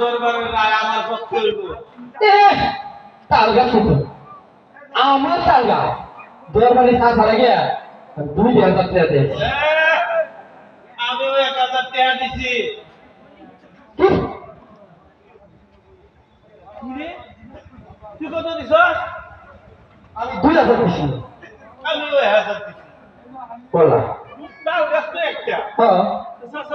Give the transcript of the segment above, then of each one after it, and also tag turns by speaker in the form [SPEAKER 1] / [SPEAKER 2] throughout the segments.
[SPEAKER 1] দরবারের রায় আমার পক্ষে হইব।
[SPEAKER 2] এ তাল গাছ হতো আমার তাল গাছ দরবারে সাত হারা গিয়া দুই হাজার টাকা দেয়
[SPEAKER 1] এ, আমিও এক হাজার টাকা দিছি। তুই কত দিছ
[SPEAKER 2] আমি দুই হাজার দিছি।
[SPEAKER 1] আমিও এক হাজার দিছি।
[SPEAKER 2] বললা
[SPEAKER 1] তাল গাছ তো একটা।
[SPEAKER 2] হ্যাঁ।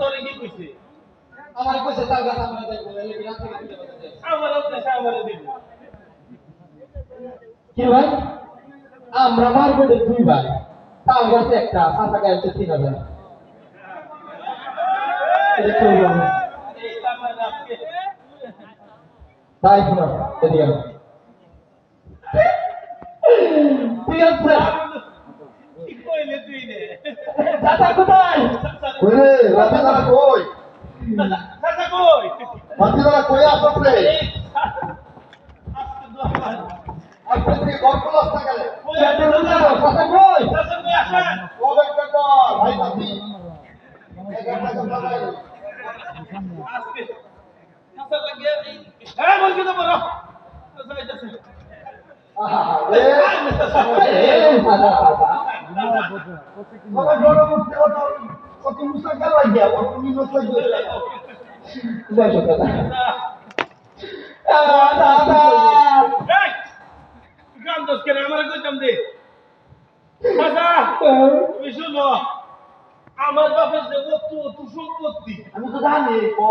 [SPEAKER 1] তোরে কি কইছে?
[SPEAKER 2] আমার কইছে তাল গাছ আমরা দেখব এলে বিরাট থেকে।
[SPEAKER 1] আমার দেশে আমার দিব
[SPEAKER 2] কি ভাই? আমরা মারবো দুই ভাই। তাল গাছে একটা সাঁতা গাছে তিন হাজার। তাই শোনো এদিকে ঠিক আছে।
[SPEAKER 1] তুই
[SPEAKER 2] চাচা কোথায়?
[SPEAKER 3] ওরে রাতিদারা কই
[SPEAKER 1] চাচা কই
[SPEAKER 3] কই আসত
[SPEAKER 1] দরবার
[SPEAKER 3] আজকে তুই গল্প লাস গেলে
[SPEAKER 1] কই
[SPEAKER 2] কই
[SPEAKER 1] কই
[SPEAKER 3] কথা
[SPEAKER 1] লাগে এই হ্যাঁ বলছি
[SPEAKER 3] কত মুসা গেল গিয়া ও তুমি মুসা গেল
[SPEAKER 2] যাই চাচা
[SPEAKER 1] চাচা
[SPEAKER 2] দাদা।
[SPEAKER 1] এই কাম দোষ করে আমার কইতাম দে। চাচা তুমি শুনো আমার বাপের যে অত অত সম্পত্তি।
[SPEAKER 3] আমি তো জানি ও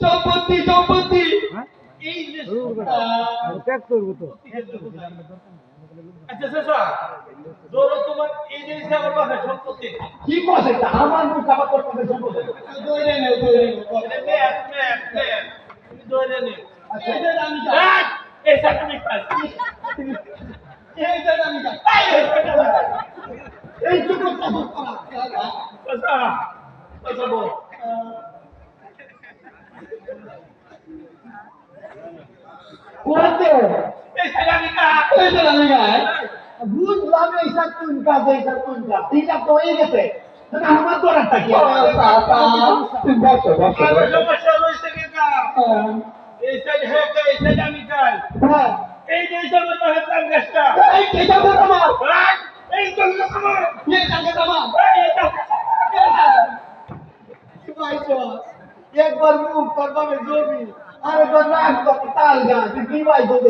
[SPEAKER 2] চম্পতি চম্পতি
[SPEAKER 1] এই যে
[SPEAKER 4] করব তো।
[SPEAKER 1] আচ্ছা চাচা ধরো তোমার এই যে হিসাব বাপের সম্পত্তি।
[SPEAKER 3] কি কইছে তা আমার মুখ আবার করতে সম্পদ
[SPEAKER 2] দৌড়ে নে দৌড়ে নে
[SPEAKER 1] এটা ম্যাপ ম্যাপ ম্যাপ নে
[SPEAKER 3] আচ্ছা
[SPEAKER 2] এই,
[SPEAKER 1] এই চাচা আমি পাই
[SPEAKER 2] এই যে আমি
[SPEAKER 3] এই ছোট কথা করা
[SPEAKER 1] চাচা চাচা বল
[SPEAKER 2] কোয়াতে
[SPEAKER 1] এই চাচা আমি কা
[SPEAKER 2] এই যে আমি গায়
[SPEAKER 3] বুঝলাম এইসব কোন কাজ এইসব কোন কাজ তো হয়ে গেছে আমার দরাটা কি
[SPEAKER 2] বসো বসো
[SPEAKER 1] আমার
[SPEAKER 2] বসো
[SPEAKER 1] সমস্যা রয়েছে কি কা এই সাইড হ্যাঁ এই সাইড আমি কাই
[SPEAKER 2] হ্যাঁ
[SPEAKER 1] এই যে হিসাব আমার বাপের
[SPEAKER 2] এই কেটা বড় আমার
[SPEAKER 1] রাখ, এই তো আমার
[SPEAKER 2] এই টাকা দাও
[SPEAKER 1] এই এটা
[SPEAKER 3] পাইছো মুখ করবাবে জমি। আর একবার নাক করতে তাল গাছ কি একবার একবার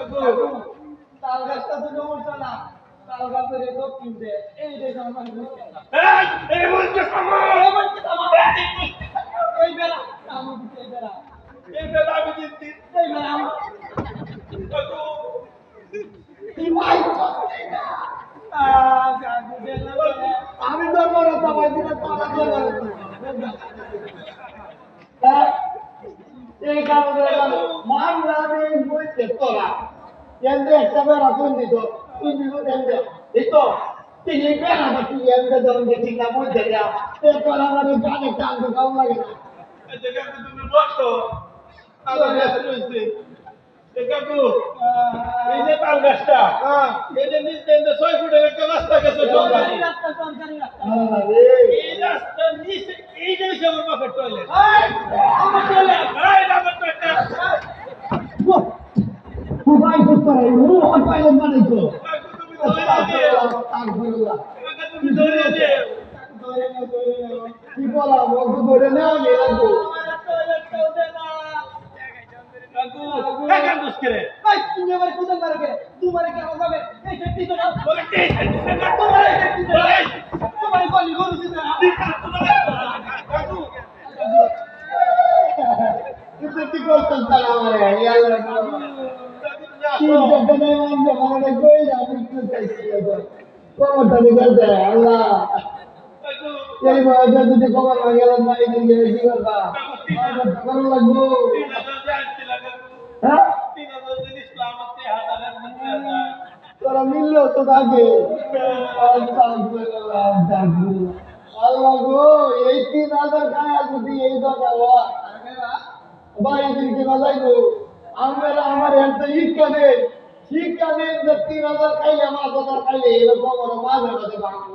[SPEAKER 3] তো তাল
[SPEAKER 2] গাছটা তো না তাল গাছের এই দেশ আমার
[SPEAKER 1] এই
[SPEAKER 2] বেড়া আমি দিতে এই বেড়া
[SPEAKER 1] এই বেলা আমি দিচ্ছি
[SPEAKER 2] এই বেড়া আমার
[SPEAKER 3] কি পাইছো
[SPEAKER 2] আহ গাজু দে না বেড়া
[SPEAKER 3] আমি বড় সবাই দিতে তোরা হ্যাঁ এই কারণে মানলাম এই বইতে তোরা। একটা বেড়া তুই দিত তুই দিল এন্ডে এই তিনি বেড়া বাকি এন্ডে ধরুন যে ঠিক না বইতে দেয়া এরপর আমার গানে কান তো কম লাগে না।
[SPEAKER 1] তুমি বসো আমার গাছ রয়েছে। এ কাকু এই যে তাল গাছটা এই যে নিচ ছয়
[SPEAKER 3] কি বললাম ওকে ধরে নেওয়া নিয়ে লাগবো
[SPEAKER 1] করে
[SPEAKER 2] তুমি আমার তোমার কি এই তো না।
[SPEAKER 1] বলে।
[SPEAKER 2] তোমার তোমার গরু দিতে না।
[SPEAKER 3] আমার ইয়াল্লা কি দেখতে নেই কই আমি কি চাইছি কোমরটা নিকালতে আল্লাহ। এই বয়সে যদি কোমর ভাঙে না এই দিন গেলে কি করবা? করো লাগবো। তোরা মিললেও তো থাকে। আল্লাহ গো, এই তিন হাজার খায় যদি এই কথা হয় ভাই দিনকে বাজাই গো। আমার আমার একটা শিক্ষা নেই। শিক্ষা নেই যে তিন হাজার খাইলে পাঁচ হাজার খাইলে এরকম মাঝে মাঝে ভাঙবো